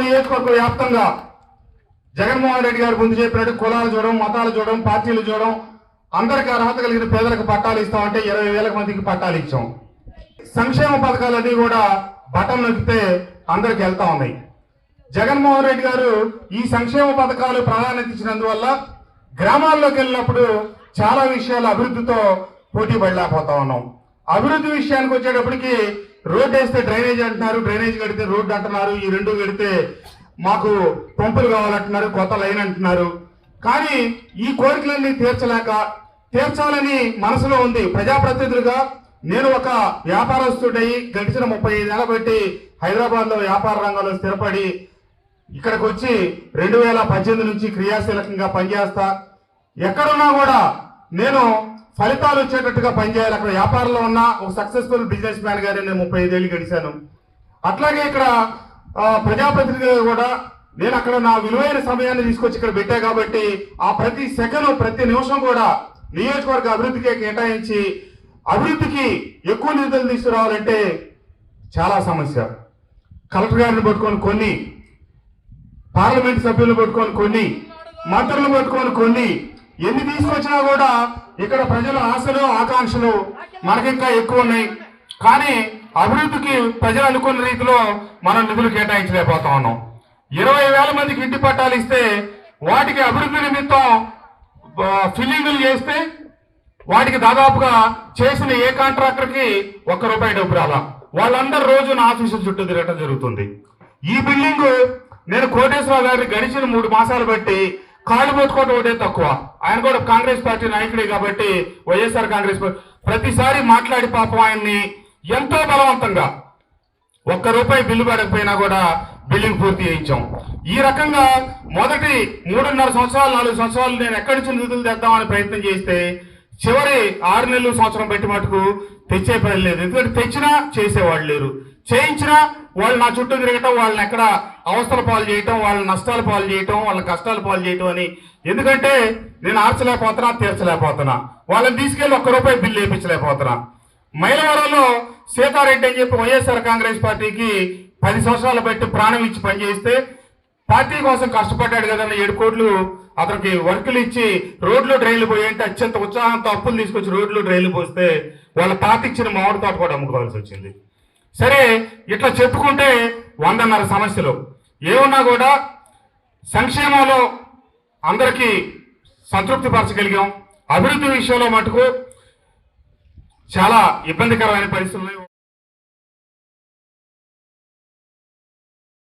నియోజకవర్గ వ్యాప్తంగా జగన్మోహన్ రెడ్డి గారు ముందు చెప్పినట్టు కులాలు చూడడం మతాలు చూడడం పార్టీలు చూడడం అందరికి అర్హత కలిగిన పేదలకు పట్టాలు ఇస్తామంటే ఇరవై వేల మందికి పట్టాలు ఇచ్చాం. సంక్షేమ పథకాలన్నీ కూడా బటన్ నొక్కితే అందరికి వెళ్తా ఉన్నాయి. జగన్మోహన్ రెడ్డి గారు ఈ సంక్షేమ పథకాలు ప్రాధాన్యత ఇచ్చినందువల్ల గ్రామాల్లోకి వెళ్ళినప్పుడు చాలా విషయాలు అభివృద్ధితో పోటీ పడలేకపోతా ఉన్నాం. అభివృద్ధి విషయానికి వచ్చేటప్పటికి రోడ్ వేస్తే డ్రైనేజ్ అంటున్నారు డ్రైనేజ్ కడితే రోడ్డు అంటున్నారు ఈ రెండు కడితే మాకు పంపులు కావాలంటున్నారు కొత్త లైన్ అంటున్నారు. కానీ ఈ కోరికలన్నీ తీర్చలేక తీర్చాలని మనసులో ఉంది. ప్రజాప్రతినిధులుగా నేను ఒక వ్యాపారస్తుడై గడిచిన ముప్పై ఐదేళ్ళ బట్టి హైదరాబాద్లో వ్యాపార రంగంలో స్థిరపడి ఇక్కడికి వచ్చి రెండు వేల పద్దెనిమిది నుంచి క్రియాశీలకంగా పనిచేస్తా. ఎక్కడున్నా కూడా నేను ఫలితాలు వచ్చేటట్టుగా పనిచేయాలి. అక్కడ వ్యాపారంలో ఉన్న ఒక సక్సెస్ఫుల్ బిజినెస్ మ్యాన్ గారి నేను ముప్పై ఐదేళ్ళు గడిచాను అట్లాగే ఇక్కడ ఆ, ప్రజాప్రతినిధిగా కూడా నేను అక్కడ నా విలువైన సమయాన్ని తీసుకొచ్చి ఇక్కడ పెట్టా కాబట్టి ఆ ప్రతి సెకండ్ ప్రతి నిమిషం కూడా నియోజకవర్గ అభివృద్ధికి కేటాయించి అభివృద్ధికి ఎక్కువ నిధులు తీసుకురావాలంటే చాలా సమస్య. కలెక్టర్ గారిని పట్టుకొని కొన్ని పార్లమెంట్ సభ్యులను పట్టుకొని కొన్ని మంత్రులను పట్టుకొని కొన్ని ఎన్ని తీసుకొచ్చినా కూడా ఇక్కడ ప్రజల ఆశలు ఆకాంక్షలు మనకింకా ఎక్కువ ఉన్నాయి కానీ అభివృద్ధికి ప్రజలు అనుకున్న రీతిలో మనం నిధులు కేటాయించలేకపోతా ఉన్నాం. ఇరవై వేల మందికి ఇంటి పట్టాలు ఇస్తే వాటికి అభివృద్ధి నిమిత్తం ఫిల్లింగులు చేస్తే వాటికి దాదాపుగా చేసిన ఏ కాంట్రాక్టర్కి ఒక్క రూపాయి డబ్బు రాలా. వాళ్ళందరూ రోజు నా ఆఫీసు చుట్టూ తిరగటం జరుగుతుంది. ఈ బిల్డింగ్ నేను కోటేశ్వరరావు గారిని గడిచిన మూడు మాసాలు బట్టి కాళ్ళు పట్టుకోవడం ఒకటే తక్కువ. ఆయన కూడా కాంగ్రెస్ పార్టీ నాయకుడే కాబట్టి వైఎస్ఆర్ కాంగ్రెస్ పార్టీ ప్రతిసారి మాట్లాడి పాపం ఆయన్ని ఎంతో బలవంతంగా ఒక్క రూపాయి బిల్లు పడకపోయినా కూడా బిల్లింగ్ పూర్తి చేయించాం. ఈ రకంగా మొదటి మూడున్నర సంవత్సరాలు నాలుగు సంవత్సరాలు నేను ఎక్కడి నుంచి నిధులు తెద్దామని ప్రయత్నం చేస్తే చివరి ఆరు నెలలు సంవత్సరం పెట్టి మటుకు తెచ్చే పని లేదు. ఎందుకంటే తెచ్చినా చేసేవాళ్ళు లేరు. చేయించినా వాళ్ళు నా చుట్టూ తిరగటం వాళ్ళని ఎక్కడ అవస్థల పాలు చేయటం వాళ్ళ నష్టాలు పాలు చేయటం వాళ్ళ కష్టాలు పాలు చేయటం అని. ఎందుకంటే నేను ఆర్చలేకపోతున్నా తీర్చలేకపోతున్నా. వాళ్ళని తీసుకెళ్ళి ఒక్క రూపాయి బిల్లు వేయించలేకపోతున్నా. మైలవరంలో సీతారెడ్డి అని చెప్పి వైఎస్ఆర్ కాంగ్రెస్ పార్టీకి పది సంవత్సరాలు బట్టి ప్రాణం ఇచ్చి పనిచేస్తే పార్టీ కోసం కష్టపడ్డాడు కదన్న ఏడు కోట్లు అతనికి వర్కులు ఇచ్చి రోడ్లు డ్రైన్లు పోయేంటే అత్యంత ఉత్సాహంతో అప్పులు తీసుకొచ్చి రోడ్లు డ్రైన్లు పోస్తే వాళ్ళ పార్టీ ఇచ్చిన మామిడి తోట కూడా అమ్ముకోవాల్సి వచ్చింది. సరే ఇట్లా చెప్పుకుంటే వందన్నర సమస్యలు. ఏమున్నా కూడా సంక్షేమంలో అందరికీ సంతృప్తి పరచగలిగాం. అభివృద్ధి విషయంలో మటుకు చాలా ఇబ్బందికరమైన పరిస్థితులు